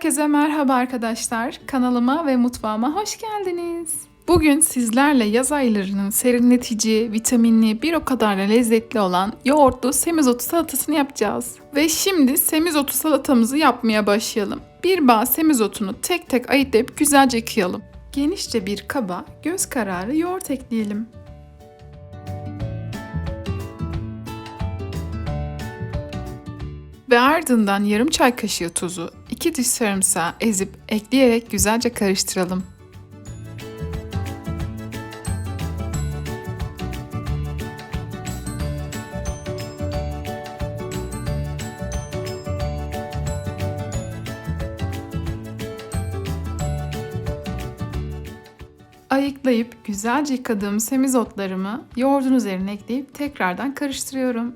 Herkese merhaba arkadaşlar. Kanalıma ve mutfağıma hoş geldiniz. Bugün sizlerle yaz aylarının serinletici, vitaminli, bir o kadar da lezzetli olan yoğurtlu semizotu salatasını yapacağız. Ve şimdi semizotu salatamızı yapmaya başlayalım. Bir bağ semizotunu tek tek ayıklayıp güzelce yıkayalım. Genişçe bir kaba göz kararı yoğurt ekleyelim. Ve ardından yarım çay kaşığı tuzu, 2 diş sarımsağı ezip ekleyerek güzelce karıştıralım. Ayıklayıp güzelce yıkadığım semizotlarımı yoğurdun üzerine ekleyip tekrardan karıştırıyorum.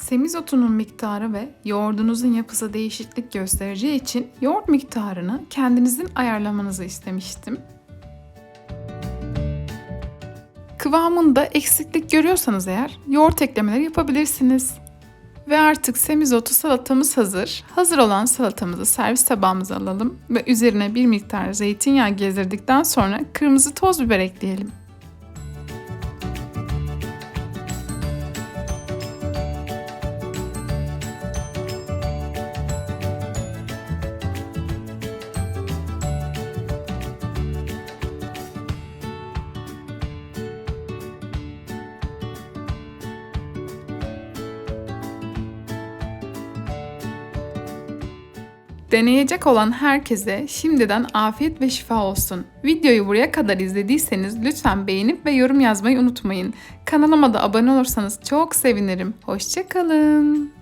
Semizotunun miktarı ve yoğurdunuzun yapısı değişiklik göstereceği için yoğurt miktarını kendinizin ayarlamanızı istemiştim. Kıvamında eksiklik görüyorsanız eğer yoğurt eklemeleri yapabilirsiniz. Ve artık semizotu salatamız hazır. Hazır olan salatamızı servis tabağımıza alalım ve üzerine bir miktar zeytinyağı gezdirdikten sonra kırmızı toz biber ekleyelim. Deneyecek olan herkese şimdiden afiyet ve şifa olsun. Videoyu buraya kadar izlediyseniz lütfen beğenip ve yorum yazmayı unutmayın. Kanalıma da abone olursanız çok sevinirim. Hoşçakalın.